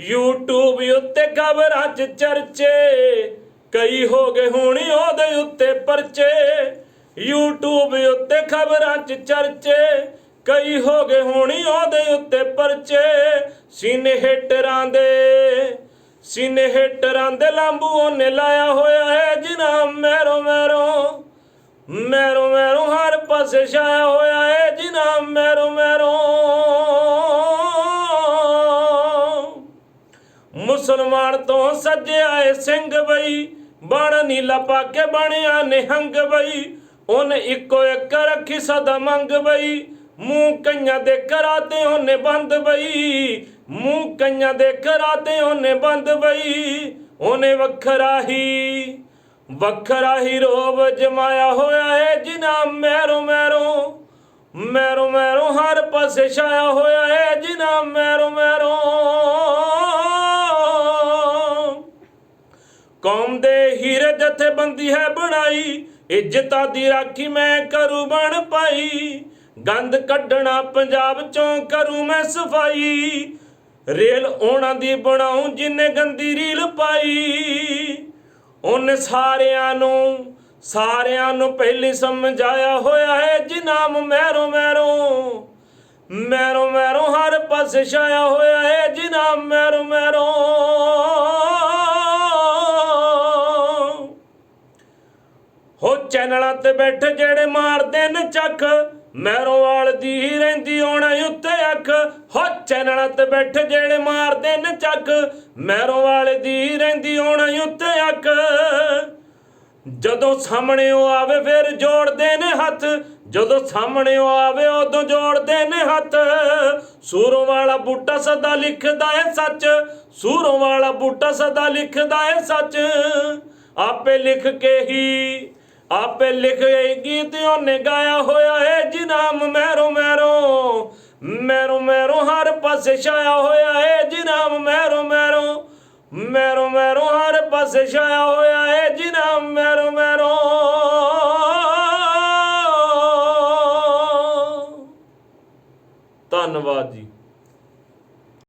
YouTube ਉੱਤੇ ਖਬਰਾਂ 'ਚ ਚਰਚੇ। ਕਈ ਹੋ ਗਏ ਹੋਣੀ ਉਹਦੇ ਉੱਤੇ ਪਰਚੇ। YouTube ਉੱਤੇ ਖਬਰਾਂ 'ਚ ਚਰਚੇ। ਕਈ ਹੋ ਗਏ ਹੋਣੀ ਉਹਦੇ ਉੱਤੇ ਪਰਚੇ। ਸੀਨੇ ਹੇਟਰਾਂ ਦੇ, ਸੀਨੇ ਹੇਟਰਾਂ ਦੇ ਲਾਂਬੂ ਉਹਨੇ ਲਾਇਆ ਹੋਇਆ ਹੈ ਜਿਨਾ ਮੈਰੋ ਮੈਰੋ ਮੈਰੋ ਮੈਰੋ ਹਰ ਪਾਸੇ ਛਾਇਆ ਹੋਇਆ ਹੈ। ਮੁਸਲਮਾਨ ਤੋਂ ਸੱਜਿਆ ਏ ਸਿੰਘ ਬਈ। ਬਣ ਨੀਲਾ ਪਾ ਕੇ ਬਣਿਆ ਨਿਹੰਗ ਬਈ। ਉਹਨੇ ਇੱਕੋ ਇੱਕ ਰੱਖੀ ਸਦਾ ਮੰਗ ਬਈ। ਮੂੰਹ ਕਈਆਂ ਦੇ ਕਰਾਤੇ ਉਹਨੇ ਬੰਦ ਬਈ। ਮੂੰਹ ਕਈਆਂ ਦੇ ਕਰਾਤੇ ਉਹਨੇ ਬੰਦ ਬਈ। ਉਹਨੇ ਵੱਖਰਾ ਹੀ ਵੱਖਰਾ ਹੀ ਰੋਬ ਜਮਾਇਆ ਹੋਇਆ ਏ ਜਿਨਾ ਮੈਰੋ ਮੈਰੋ ਮੈਰੋ ਮੈਰੋ ਹਰ ਪਾਸੇ ਛਾਇਆ ਹੋਇਆ ਏ ਜਿਨਾ ਮੈਰੋ ਮੈਰੋ ਕੌਮ ਦੇ ਹੀਰੇ ਜਥੇਬੰਦੀ ਹੈ ਬਣਾਈ, ਇੱਜ਼ਤਾਂ ਦੀ ਰਾਖੀ ਮੈਂ ਕਰੂ ਬਣ ਪਾਈ। ਗੰਦ ਕੱਢਣਾ ਪੰਜਾਬ ਚੋਂ ਕਰੂ ਮੈਂ ਸਫ਼ਾਈ। ਰੇਲ ਉਹਨਾਂ ਦੀ ਬਣਾਉ ਜਿਨੇ ਗੰਦੀ ਰੀਲ ਪਾਈ। ਉਹਨੇ ਸਾਰਿਆਂ ਨੂੰ ਸਾਰਿਆਂ ਨੂੰ ਪਹਿਲੀ ਸਮਝਾਇਆ ਹੋਇਆ ਹੈ ਜਿਨਾਮ ਮੈਰੋ ਮੈਰੋ। ਮੈਰੋ ਮੈਰੋ ਹਰ ਪਾਸੇ ਛਾਇਆ ਹੋਇਆ ਹੈ ਜਿਨਾਮ ਮੈਰੋ ਮੈਰੋ। ਚੈਨਲਾਂ ਤੇ ਬੈਠੇ ਜਿਹੜੇ ਮਾਰਦੇ ਨੇ ਚੱਕ ਮੈਰੋਵਾਲ ਦੀ ਹੀ ਰਹਿੰਦੀ ਹੋਣਾ ਉੱਤੇ ਅੱਖ। ਹੋ ਚੈਨਲਾਂ ਤੇ ਬੈਠੇ ਜਿਹੜੇ ਮਾਰਦੇ ਨੇ ਚੱਕ ਮੈਰੋਵਾਲ ਦੀ ਹੀ ਰਹਿੰਦੀ ਹੋਣਾ ਉੱਤੇ ਅੱਖ। ਜਦੋਂ ਸਾਹਮਣੇ ਉਹ ਆਵੇ ਫਿਰ ਜੋੜਦੇ ਨੇ ਹੱਥ, ਜਦੋਂ ਸਾਹਮਣੇ ਉਹ ਆਵੇ ਉਦੋਂ ਜੋੜਦੇ ਨੇ ਹੱਥ। ਸੂਰੋਂ ਵਾਲਾ ਬੂਟਾ ਸਦਾ ਲਿਖਦਾ ਏ ਸੱਚ, ਸੂਰੋਂ ਵਾਲਾ ਬੂਟਾ ਸਦਾ ਲਿਖਦਾ ਏ ਸੱਚ। ਆਪੇ ਲਿਖ ਕੇ ਹੀ ਆਪੇ ਲਿਖ ਇਹ ਗੀਤ ਉਹਨੇ ਗਾਇਆ ਹੋਇਆ ਏ ਜਿਨਾਮ ਮੈਰੋ ਮੈਰੋ ਮੈਰੋ ਮੈਰੋ ਹਰ ਪਾਸੇ ਛਾਇਆ ਹੋਇਆ ਏ ਜਿਨਾਮ ਮੈਰੋ ਮੈਰੋ ਮੈਰੋ ਮੈਰੋ ਹਰ ਪਾਸੇ ਛਾਇਆ ਹੋਇਆ ਏ ਜਿਨਾਮ ਮੈਰੋ ਮੈਰੋ ਧੰਨਵਾਦ ਜੀ।